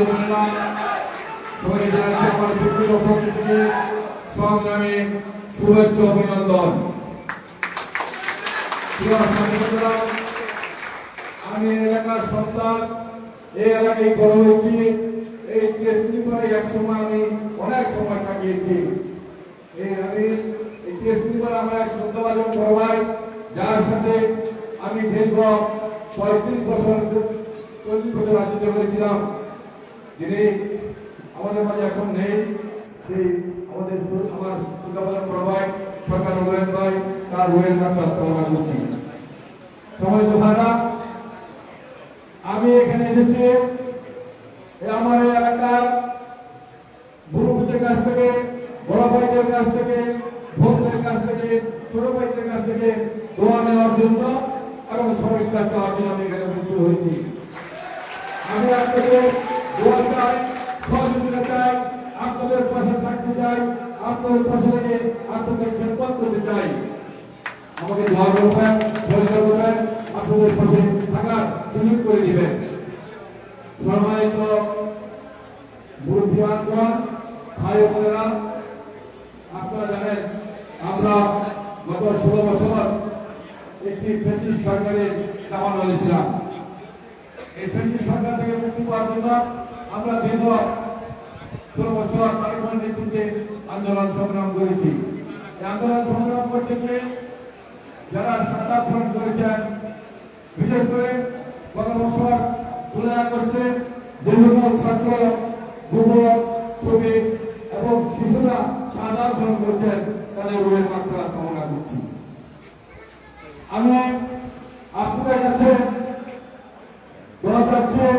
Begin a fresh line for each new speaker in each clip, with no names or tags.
বোনেরা সবাই জানাচ্ছি আমার ব্যক্তিগত পক্ষ থেকে সংগ্রামী শুভেচ্ছা অভিনন্দন আমি এলাকার সন্তান এই এলাকায় বড় হয়েছি এই টেস্টিপাড়ে এক সময় আমি অনেক সময় কাটিয়েছি এই আমি এই টেস্টিপাড়ে আমার এক সন্তান বড় ভাই যার সাথে আমি দীর্ঘ পঁয়ত্রিশ বছর, চল্লিশ বছর রাজনীতি করেছিলাম। যিনি আমাদের মাঝে এখন নেই, সেই আমাদের আমার সুজাবাদ বড় সরকার রোহেন ভাই, তার রোহেন কাকা কামনা করছি। সময় ভাড়া আমি এখানে এসেছি আমার এই এলাকার মুরব্বীদের কাছ থেকে, বড় ভাইদের কাছ থেকে বোনদের কাছ থেকে, ছোট ভাইদের কাছ থেকে দোয়া নেওয়ার জন্য এবং সবাইকার চাওয়ার জন্য আমি এখানে উপস্থিত হয়েছি। আমি আপনাদের দোয়া চাই, সহযোগিতা চাই, আপনাদের পাশে থাকতে চাই, আপনাদের পাশে থেকে আপনাদের খেদমত করতে চাই। আমাকে দোয়া করবেন সহযোগিতা করবেন আপনাদের পাশে থাকার সুযোগ করে দিবেন। সম্মানিত মুরব্বীগণ ভাই বোনেরা, আপনারা জানেন, আমরা গত ষোলো বছর একটি ফেসিস সরকারের দামান হয়েছিলাম এই ফেসিস মুক্তি আমরা দীর্ঘ ষোলো বছর তালিবান নেতৃত্বে আন্দোলন সংগ্রাম করেছি। আন্দোলন সংগ্রাম করতে গিয়ে যারা সাদা ফোন করেছেন, বিশেষ করে গত বছর জুলাই আগস্টে যে ছাত্র যুবক শ্রমিক এবং শিশুরা সাদা ফোন করেছেন, তাদের রোগের মাত্রা কামনা করছি। আমি আপনাদের কাছে বাংলাদেশের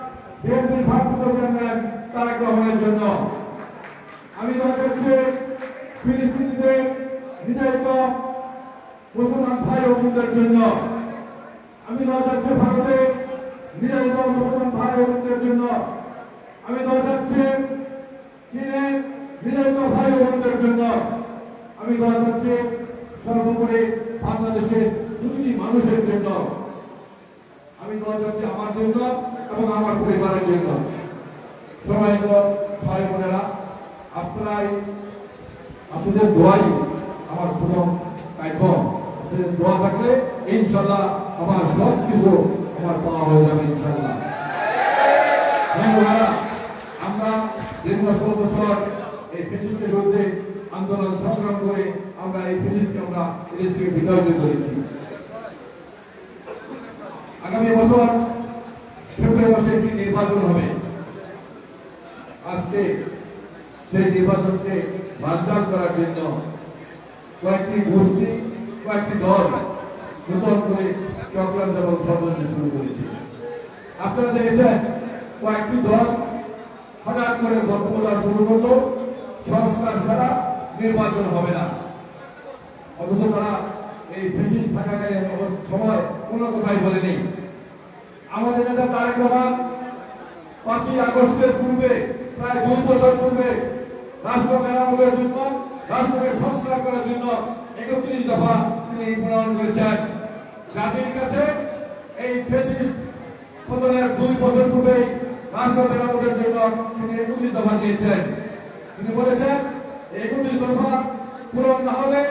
বিএনপির ভারপ্রাপ্ত চেয়ারম্যান তারেক রহমানের জন্য। আমি করছি ফিলিস্তিনিদের নির্যাতিত মুসলমান ভাই ও বোনদের জন্য, আমি দোয়া যাচ্ছি ভারতে নির্যাতিত মুসলমান ভাই ও বোনদের জন্য, আমি দোয়া যাচ্ছি চীনে নির্যাতিত ভাই ও বোনদের জন্য, আমি দোয়া যাচ্ছি সর্বোপরি বাংলাদেশের প্রতিটি মানুষের জন্য, আমি দোয়া যাচ্ছি আমার জন্য। এবং আমার পরিবারের জন্য। সবাই ভাই বোনেরা, আপনারাই আপনাদের দোয়াই আমার প্রথম আপনাদের দোয়া থাকলে ইনশাল্লাহ আমার সব কিছু আমার পাওয়া হয়ে যাবে ইনশাল্লাহ আমরা দীর্ঘ ষোলো বছর এই ফেসিসের বিরুদ্ধে আন্দোলন সংগ্রাম করে আমরা এই ফেসিসকে আমরা এদেশ থেকে করেছি। আগামী বছর ফেব্রুয়ারি মাসে একটি নির্বাচন হবে আজকে সেই নির্বাচনকে বানচাল করার জন্য কয়েকটি গোষ্ঠী, কয়েকটি দল নতুন করে চক্রান্ত এবং ষড়যন্ত্র শুরু করেছে। আপনারা দেখেছেন কয়েকটি দল হঠাৎ করে গল্প বলা শুরু করল, সংস্কার ছাড়া নির্বাচন হবে না। অথচ তারা এই বেশি থাকাকালীন সময় কোনো কথাই বলেনি। আমাদের নেতা তারেক রহমান পাঁচই আগস্টের পূর্বে, প্রায় দুই বছর পূর্বে রাষ্ট্র মেরামতের জন্য, রাষ্ট্রকে সংস্কার করার জন্য একত্রিশ দফা তিনি প্রণয়ন করেছেন। জাতির কাছে এই ফেসিস্ট পতনের দুই বছর পূর্বেই রাষ্ট্র মেরামতের জন্য তিনি একত্রিশ দফা দিয়েছেন। তিনি বলেছেন, একত্রিশ দফা পূরণ না হলে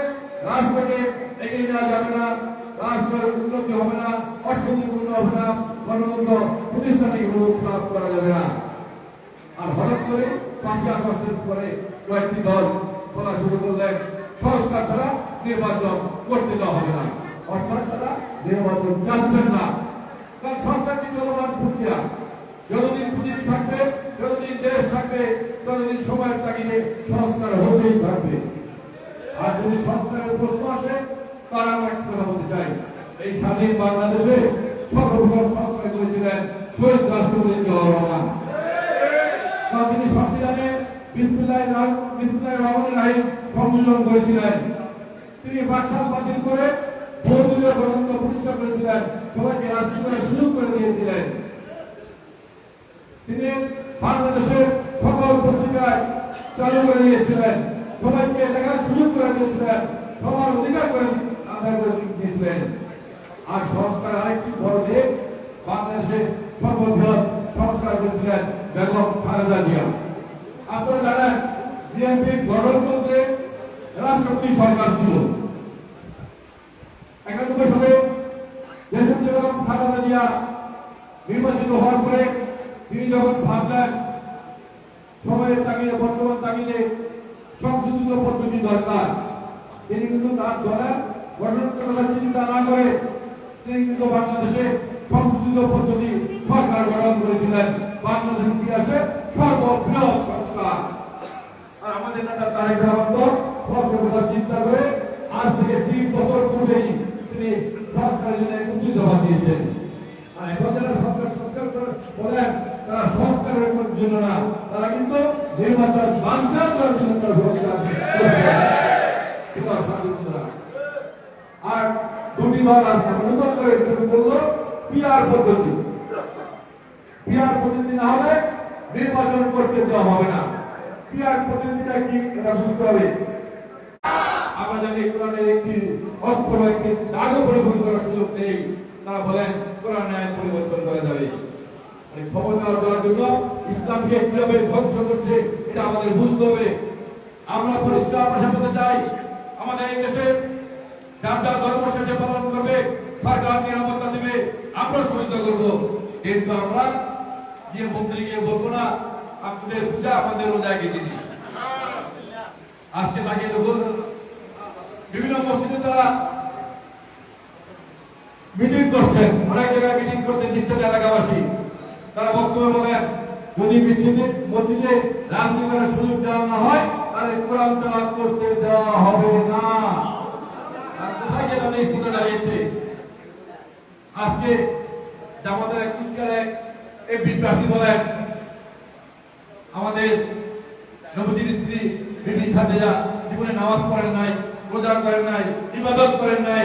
রাষ্ট্রকে এগিয়ে নেওয়া যাবে না, রাষ্ট্রের উন্নতি হবে না অর্থনৈতিক উন্নতি হবে না, গণতন্ত্র প্রতিষ্ঠানিক রূপ লাভ করা যাবে না। আর হঠাৎ করে পাঁচই আগস্টের পরে কয়েকটি দল বলা শুরু করলেন সংস্কার ছাড়া নির্বাচন করতে দেওয়া হবে না। অর্থাৎ তারা নির্বাচন চাচ্ছেন না। সংস্কারটি চলমান প্রক্রিয়া। যতদিন থাকবে, যতদিন দেশ থাকবে, ততদিন সময়ের তাগিদে সংস্কার হতেই থাকবে। আর যদি সংস্কারের প্রশ্ন আসে, তারা একটা কথা বলতে চাই এই স্বাধীন বাংলাদেশে সর্বপ্রথম সংস্কার করেছিলেন শহীদ রাষ্ট্রপতি রহমান। তিনি সংবিধানে সংযোজন করেছিলেন। তিনি বাকশাল বাতিল করে বহুদলীয় গণতন্ত্র প্রতিষ্ঠা করেছিলেন। সবাইকে রাষ্ট্র করার সুযোগ করে দিয়েছিলেন। তিনি বাংলাদেশের সকল পত্রিকায় চালু করে দিয়েছিলেন। সবাইকে লেখার সুযোগ করে দিয়েছিলেন। সবার অধিকার করে আদায় করে দিয়েছিলেন। আর সংস্কার আরেকটি বড় দিক বাংলাদেশে সর্ববৃহৎ সংস্কার করেছিলেন। বেগম খালেদা জিয়া আপনারা জানেন, বিএনপি গণতন্ত্রে রাষ্ট্রপতি সরকার ছিল। একানব্বই সালে দেশের বেগম খালেদা জিয়া নির্বাচিত হওয়ার পরে তিনি যখন ভাবলেন সময়ের তাগিদে, বর্তমান তাগিদে সংশোধিত পদ্ধতি দরকার। তিনি কিন্তু তার দলের কথা চিন্তা না করে তিনি কিন্তু বাংলাদেশে সংশোধিত পদ্ধতি সরকার গঠন করেছিলেন বাংলাদেশ ইতিহাসে সর্ববৃহৎ আর আমাদের নেতা তারেক চিন্তা করে আজ থেকে তিন বছর পূর্বেই তিনি সংস্কারের জন্য একত্রিত দিয়েছেন। আর এখন যারা সংস্কার সংস্কার বলেন, তারা সংস্কারের জন্য না, তারা কিন্তু নির্বাচন করার জন্য তারা সংস্কার। আর দুটি দল আসছে নতুন করে শুরু করল পিআর পদ্ধতি। পিআর পদ্ধতি না হলে নির্বাচন করতে দেওয়া হবে না। পিআর পদ্ধতিটা কি, এটা বুঝতে হবে। আমরা জানি কোরআনের একটি অক্ষর, একটি দাগও পরিবর্তন করার সুযোগ নেই। তারা বলেন, কোরআন আইন পরিবর্তন করা যাবে। এই ক্ষমতা জন্য ইসলামকে কীভাবে ধ্বংস করছে, এটা আমাদের বুঝতে হবে। আমরা পরিষ্কার চাই, আমাদের এই দেশে যার যার ধর্ম পালন করবে, সরকার নিরাপত্তা দেবে, আমরা সহযোগিতা করব। কিন্তু আমরা গিয়ে মন্ত্রী গিয়ে বলব না, আপনাদের পূজা আমাদের রোজা গিয়ে আজকে তাকে দেখুন বিভিন্ন মসজিদে তারা মিটিং করছেন। অনেক জায়গায় মিটিং করতে দিচ্ছেন এলাকাবাসী। তারা বক্তব্য বলেন, যদি মসজিদে রাজনীতি করার সুযোগ দেওয়া না হয়, তাহলে কোরআন তেলাওয়াত করতে দেওয়া হবে না আর কোথায় গিয়ে তাদের স্কুলে দাঁড়িয়েছে আজকে জামাতের এক পুস্কারে এই বিপ্রার্থী বলেন আমাদের নবজির স্ত্রী বিবি খাদিজা জীবনে নামাজ পড়েন নাই রোজা করেন নাই ইবাদত করেন নাই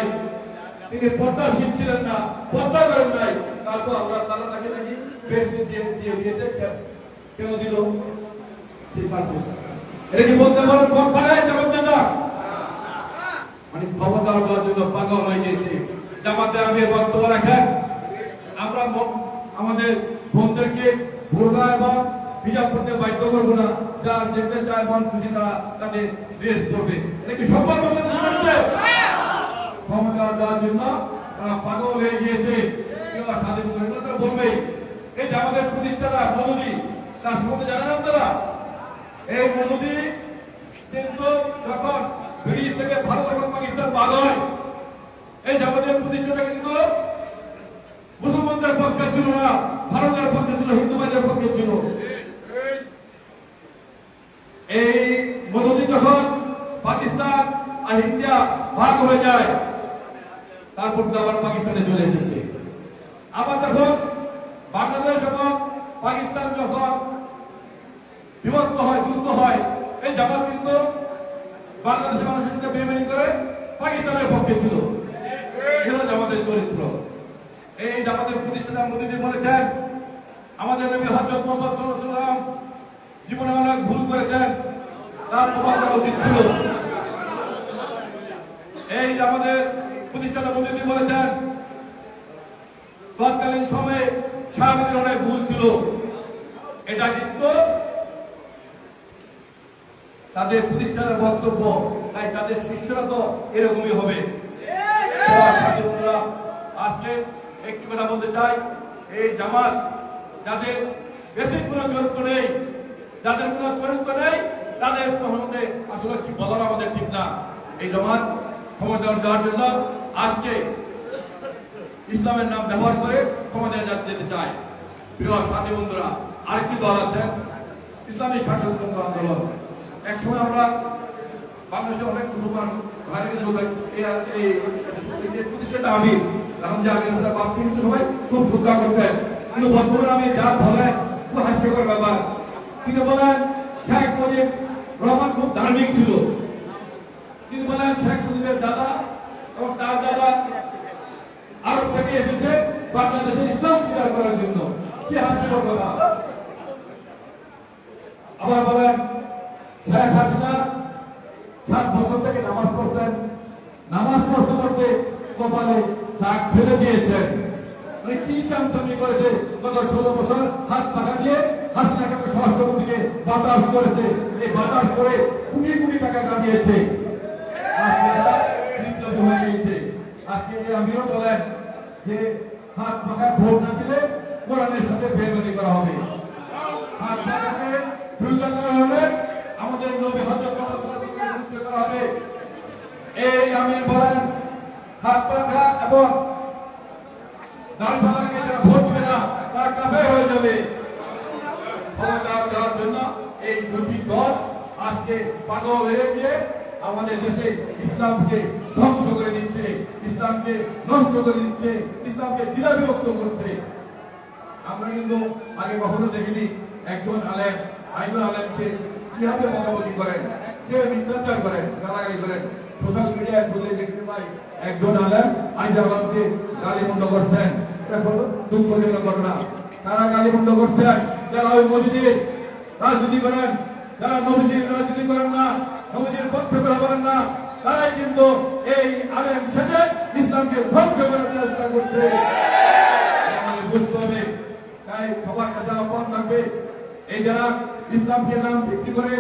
তিনি পর্দা শিখছিলেন না পর্দা করেন নাই। তারপর আমরা তারা তাকে নাকি বেশ দিয়ে দিয়ে দিয়েছে কেন- দিল? এটা কি বলতে পারবেন কোন পাড়ায় দেন না মানে ক্ষমতা দেওয়ার জন্য পাগল হয়ে গেছে। জামাতে আমি বক্তব্য রাখেন। আমরা আমাদের বোনদেরকে বোরকা এবং হিজাব করতে বাধ্য করব না। যা যেতে চায় মন খুশি তারা তাদের ড্রেস করবে এটা কি সম্ভব? ক্ষমতা দেওয়ার জন্য তারা পাগল হয়ে গিয়েছে। স্বাধীন করে তারা বলবেই। এই যে আমাদের প্রতিষ্ঠাতা মোদী তার সম্বন্ধে এই কিন্তু যখন ব্রিটিশ থেকে ভারত এবং পাকিস্তান হয়, এই জামাতের প্রতিষ্ঠাতা কিন্তু মুসলমানদের পক্ষে ছিল না, ভারতের পক্ষে ছিল হিন্দুবাদের পক্ষে ছিল। এই মোদী যখন পাকিস্তান আর ইন্ডিয়া ভাগ হয়ে যায় তারপর তো আবার পাকিস্তানে চলে এসেছে। আবার যখন বাংলাদেশ এবং পাকিস্তান যখন বিভক্ত হয়, যুদ্ধ হয়, এই জামাত কিন্তু বাংলাদেশের মানুষের সাথে বেমানি করে পাকিস্তানের পক্ষে ছিল। জামাতের চরিত্র। এই জামাতের প্রতিষ্ঠাতা মোদীজি বলেছেন, আমাদের নবী হজরত মোহাম্মদ সাল্লাল্লাহু জীবনে অনেক ভুল করেছেন, তার প্রমাণ করা উচিত ছিল। এই আমাদের প্রতিষ্ঠাতা মোদীজি বলেছেন, তৎকালীন সময়ে সাহাবিদের অনেক ভুল ছিল, এটা কিন্তু তাদের প্রতিষ্ঠানের বক্তব্য, তাই তাদের শিষ্যরা তো এরকমই হবে। আজকে একটি কথা বলতে চাই, এই জামাত যাদের বেশি কোনো চরিত্র নেই, যাদের কোনো চরিত্র নেই, তাদের আসলে কি বলার আমাদের ঠিক না। এই জামাত ক্ষমতা দেওয়ার জন্য আজকে ইসলামের নাম ব্যবহার করে ক্ষমতায় যেতে চায়। প্রিয় সাথী বন্ধুরা, আরেকটি দল আছে, ইসলামী শাসনতন্ত্র আন্দোলন। এক সময় আমরা বাংলাদেশে অনেক মুসলমান আমি খুব
যা খুব হাস্যকর খুব ধার্মিক ছিল। দাদা এবং তার দাদা আরব থেকে এসেছে বাংলাদেশের ইসলাম প্রচার করার জন্য। কি হাস্যকর কথা
আবার বলেন, শেখ হাসিনা সাত বছর থেকে নামাজ পড়তেন। নামাজ পড়তে পড়তে কপালে দাগ ফেলে দিয়েছেন। মানে কি চামচামি করেছে? গত ষোলো বছর হাত পাকা দিয়ে হাসিনাকে স্বরাষ্ট্রমন্ত্রীকে বাতাস করেছে। এই বাতাস করে কোটি কোটি টাকা কামিয়েছে আজকে এই আমিও বলেন যে হাত পাকা ভোট না দিলে কোরআনের সাথে বেদনি করা হবে। হাত পাকাকে বিরোধিতা করা আমাদের নবী হজরত বিরুদ্ধে করা হবে। এই আমির বলেন, হাত পাকা এবং যারা ভোট দিবে না, তারা কাফের হয়ে যাবে। ক্ষমতা দেওয়ার জন্য এই দুটি দল আজকে পাগল হয়ে গিয়ে আমাদের দেশে ইসলামকে ধ্বংস করে দিচ্ছে। ইসলামকে নষ্ট করে দিচ্ছে, ইসলামকে দ্বিধাবিভক্ত করছে। আমরা কিন্তু আগে কখনো দেখিনি একজন আলেম, আইনুল আলেমকে কীভাবে বকাবকি করেন করেন, গালাগালি করেন। সোশ্যাল মিডিয়ায় দেখতে পাই একজন আলেম আইনুল আলমকে করছেন। হলো দুঃখজনক ঘটনা। তারা গালিমন্দ করছেন? যারা ওই মসজিদে রাজনীতি করেন, যারা নবীজির রাজনীতি করেন না নবীজির পক্ষে কথা না তারাই কিন্তু এই আলেম সেজে ইসলামকে ধ্বংস করার চেষ্টা করছে। বুঝতে হবে, তাই সবার কাছে আহ্বান থাকবে, এই যারা ইসলামকে নাম বিক্রি করে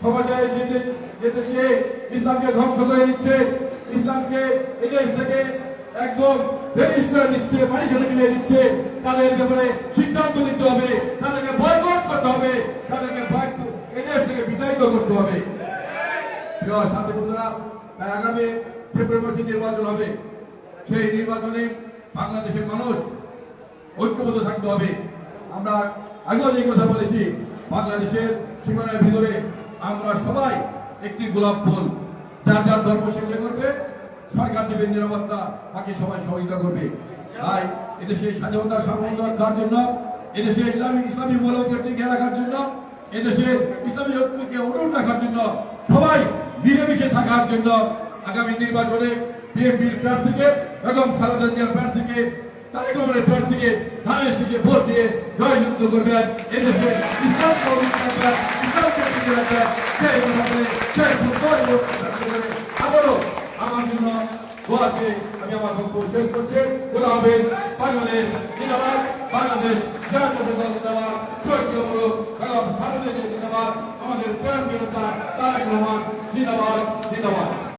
ক্ষমতায় যেতে যেতেছে ইসলামকে ধ্বংস করে দিচ্ছে, ইসলামকে এদেশ থেকে একদম দিচ্ছে বাড়ি কিনে দিচ্ছে, তাদের ব্যাপারে সিদ্ধান্ত নিতে হবে, তাদেরকে বয়কট করতে হবে, তাদেরকে এদেশ থেকে বিতাড়িত করতে হবে। প্রিয় বন্ধুরা আগামী ফেব্রুয়ারি মাসে নির্বাচন হবে। সেই নির্বাচনে বাংলাদেশের মানুষ ঐক্যবদ্ধ থাকতে হবে। আমরা আগেও যে কথা বলেছি, বাংলাদেশের সীমানার ভিতরে আমরা সবাই একটি গোলাপ ফুল। যার যার ধর্ম শেষে করবে, সরকার দেবে নিরাপত্তা বাকি সবাই সহযোগিতা করবে। তাই এদেশে স্বাধীনতা সম্বন্ধ রাখার জন্য? এদেশে ইসলামী ইসলামী মূল্যকে টিকে রাখার জন্য? এদেশে ইসলামী ঐক্যকে অটুট রাখার জন্য সবাই মিলেমিশে থাকার জন্য আগামী নির্বাচনে বিএনপির প্রার্থীকে এবং খালেদা জিয়ার প্রার্থীকে, তারেক প্রার্থীকে শীষে ভোট দিয়ে জয়যুক্ত করবেন এদেশে আবারও আমার জন্য আমি আমার বক্তব্য শেষ করছি। খোদা হাফেজ, বাংলাদেশ বাংলাদেশ জাতীয় দল জিন্দাবাদ ভারতের জিন্দাবাদ আমাদের প্রেম বিরোধী তারেক রহমান জিন্দাবাদ জিন্দাবাদ